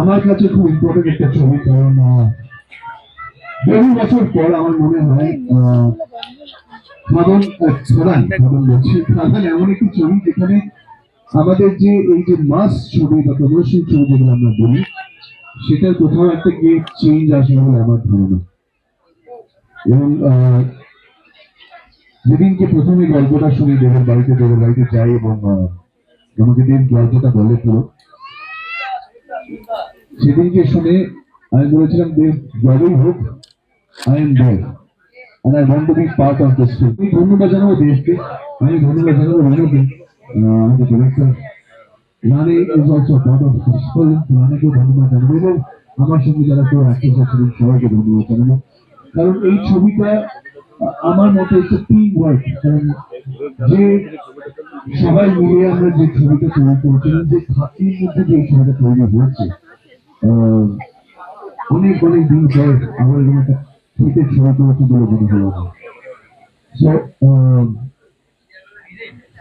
আমার কাছে খুব ইম্পর্টেন্ট একটা ছবি, কারণ বহু বছর পর আমার মনে হয় এমন একটি ছবি যেখানে আমাদের যে এই যে মাস ছবি বা কমার্শিয়াল ছবি যেগুলো আমরা বলি সেটার কোথাও একটা গিয়ে চেঞ্জ আসবে বলে আমার ধারণা। এবং যেদিনকে প্রথমে গল্পটা শুনি, দেবের বাড়িতে দেবের বাড়িতে যাই এবং আমাকে দেব গল্পটা বলে পুরো সেদিনকে শুনে আমি বলেছিলাম দেব যবেই হোক I am Dev and I want to be part of this. আমি ধন্যবাদ জানাব দেশকে আমি ধন্যবাদ জানাব রানাকে আমাদের director is also part of this ধন্যবাদ জানাব এবং আমার সঙ্গে যারা কেউ অ্যাক্টর্স আছিলেন সবাইকে ধন্যবাদ জানাব কারণ এই ছবিটা আমার মতে হচ্ছে টিম ওয়ার্ক কারণ যে সবাই মিলে আমরা যে ছবিটা তৈরি করেছিলাম, যে খাতির মধ্যে যে ছবিটা তৈরি হয়েছে অনেক অনেক দিন পর আমার এরকম একটা শীতের ছবি করেছি বলে মনে হলো So,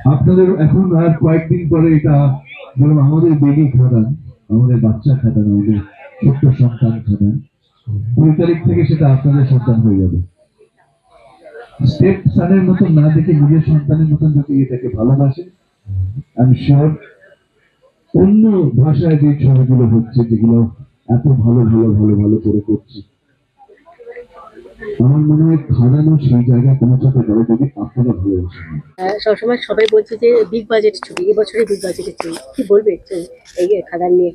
আপনাদের এখন আর কয়েকদিন পরে এটা ধরুন আমাদের বেবি খাদান আমাদের বাচ্চা খাদান আমাদের ছোট্ট সন্তান খাদান কুড়ি তারিখ থেকে সেটা আপনাদের সন্তান হয়ে যাবে। স্টেপ সানের মতন না দেখে নিজের সন্তানের মতন যদি এটাকে ভালোবাসে আমি শিওর অন্য ভাষায় যে ছবিগুলো হচ্ছে যেগুলো এত ভালো ভালো ভালো ভালো করে করছে। আমার মনে হয় খাদানো সেই জায়গায় পৌঁছাতে পারে যদি আপনারা ভালোবাসেন আহ, সবসময় সবাই বলছে যে বিগ বাজেট ছবি এবছরে বিগ বাজেটের ছবি। কি বলবে একটু এই খাদান নিয়ে?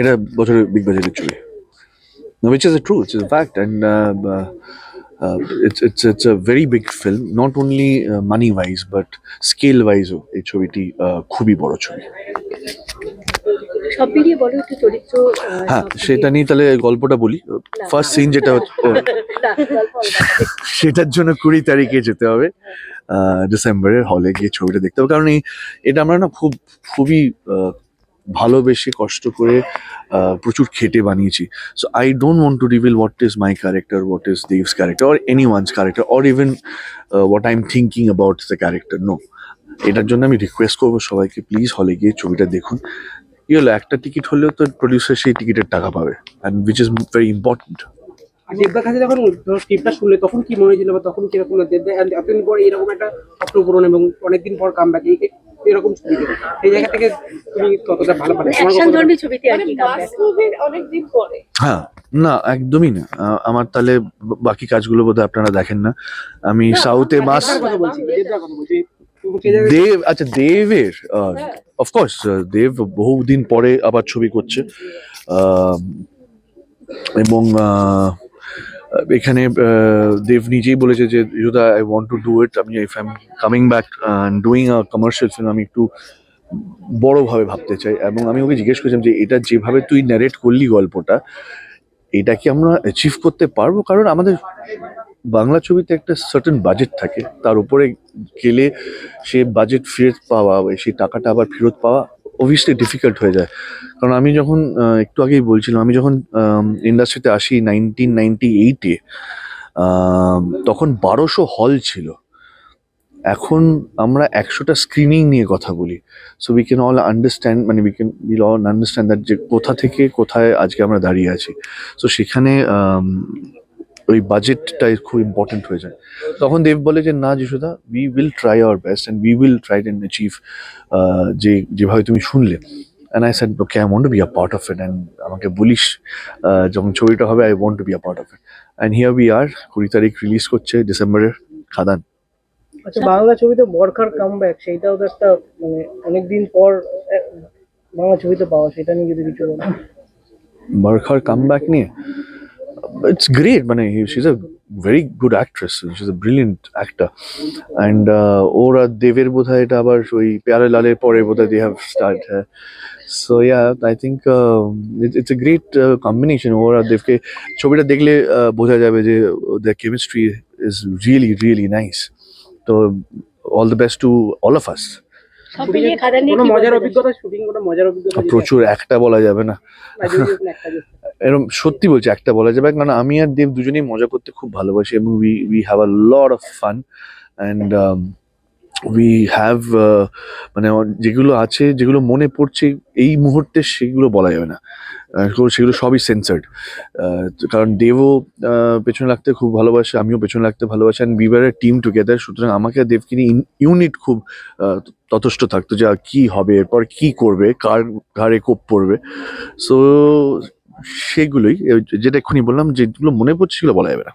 এটা বছরের বিগ বাজেটের ছবি। Which is a true it's a fact and uh, uh, uh, it's it's it's a very big film not only uh, money wise but scale wise ও এই ছবিটি uh, খুবই বড় ছবি। সব মিলিয়ে বলো একটু চরিত্র হ্যাঁ সেটা নিয়ে তাহলে গল্পটা বলি। ফার্স্ট সিন যেটা। সেটার জন্য কুড়ি তারিখে যেতে হবে। ডিসেম্বরের হলে গিয়ে ছবিটা দেখতে হবে। কারণ এটা আমরা না খুব খুবই ভালোবেসে কষ্ট করে প্রচুর খেটে বানিয়েছি। So I don't want to reveal what is my character what is Dev's character or anyone's character or even what I am thinking about the character no এটার জন্য আমি রিকোয়েস্ট করব সবাইকে প্লিজ হলে গিয়ে ছবিটা দেখুন। কি হলো? একটা টিকিট হলেও তো প্রডিউসার সেই টিকিটের টাকা পাবে and which is very important দেবদার কাছে যখন শুনলে তখন কি মনে হয়েছিল বা তখন কীরকম দেবদা এতদিন পর এরকম একটা স্বপ্ন পূরণ এবং অনেকদিন পর কাম ব্যাক এরকম এই জায়গা থেকে তুমি কতটা ভালো পারে অ্যাকশন ধর্মী ছবিতে আর মানে কি? পরে। হ্যাঁ না একদমই না। আমার তাহলে বাকি কাজগুলো বোধহয় আপনারা দেখেন না। আমি সাউথে মাস কথা বলছি কথা দেব আচ্ছা দেবের অফকোর্স দেব বহুদিন পরে আবার ছবি করছে। এবং এখানে দেব নিজেই বলেছে যে ইউদা I want to do it আমি if I am coming back doing a commercial film আমি একটু বড়ভাবে ভাবতে চাই। এবং আমি ওকে জিজ্ঞেস করেছিলাম যে এটা যেভাবে তুই ন্যারেট করলি গল্পটা এটা কি আমরা অ্যাচিভ করতে পারব? কারণ আমাদের বাংলা ছবিতে একটা সার্টেন বাজেট থাকে, তার উপরে গেলে সে বাজেট ফেরত পাওয়া, সেই টাকাটা আবার ফেরত পাওয়া অবভিয়াসলি ডিফিকাল্ট হয়ে যায়। কারণ আমি যখন একটু আগেই বলছিলাম, আমি যখন ইন্ডাস্ট্রিতে আসি নাইনটিন নাইনটি এইটে তখন বারোশো হল ছিল। এখন আমরা একশোটা স্ক্রিনিং নিয়ে কথা বলি। So we can all understand মানে we can will all understand that যে কোথা থেকে কোথায় আজকে আমরা দাঁড়িয়ে আছি। সো সেখানে ওই বাজেটটাই খুব ইম্পর্টেন্ট হয়ে যায়। তখন দেব বলে যে না যিশুদা we will try our best and we will try and achieve যে যেভাবে তুমি শুনলে। And I said okay I want to be a part of it and আমাকে বলিস যখন ছবিটা হবে I want to be a part of it and here we are কুড়ি তারিখ রিলিজ করছে ডিসেম্বরের খাদান। আচ্ছা বাংলা ছবিতে বরখার কাম ব্যাক সেইটাও তো একটা মানে অনেকদিন পর বাংলা ছবিতে পাওয়া সেটা নিয়ে যদি কিছু বলো বারখার কামব্যাক নিয়ে? ইটস গ্রেট মানে she is a very good actress she is a brilliant actor and ওর আর দেবের বোধ হয় এটা আবার ওই প্যারে লালের পরে বোধ হয় দে হ্যাভ স্টার্ট হ্যাঁ so yeah I think it's a great combination ওর আর দেবকে ছবিটা দেখলে uh, বোঝা যাবে যে the chemistry is really really nice তো all the best to all of us সব মিলিয়ে খাদান নিয়ে কোনো মজার অভিজ্ঞতা? শুটিং কোনো মজার অভিজ্ঞতা প্রচুর একটা বলা যাবে না। এরকম সত্যি বলছি একটা বলা যাবে কারণ আমি আর দেব দুজনেই মজা করতে খুব ভালোবাসি এবং we we have a lot of fun and we have মানে যেগুলো আছে যেগুলো মনে পড়ছে এই মুহূর্তে সেগুলো বলা যাবে না। সেগুলো সবই সেন্সার্ড কারণ দেবও পেছনে লাগতে খুব ভালোবাসে, আমিও পেছনে লাগতে ভালোবাসি। অ্যান্ড বিবারের টিম টুগেদার সুতরাং আমাকে দেবকে নিয়ে ইউনিট খুব ততষ্ট থাকতো যে কি হবে, এরপর কি করবে, কার ঘাড়ে কোপ পড়বে। সো সেগুলোই যেটা এক্ষুনি বললাম, যেগুলো মনে পড়ছে সেগুলো বলা যাবে না।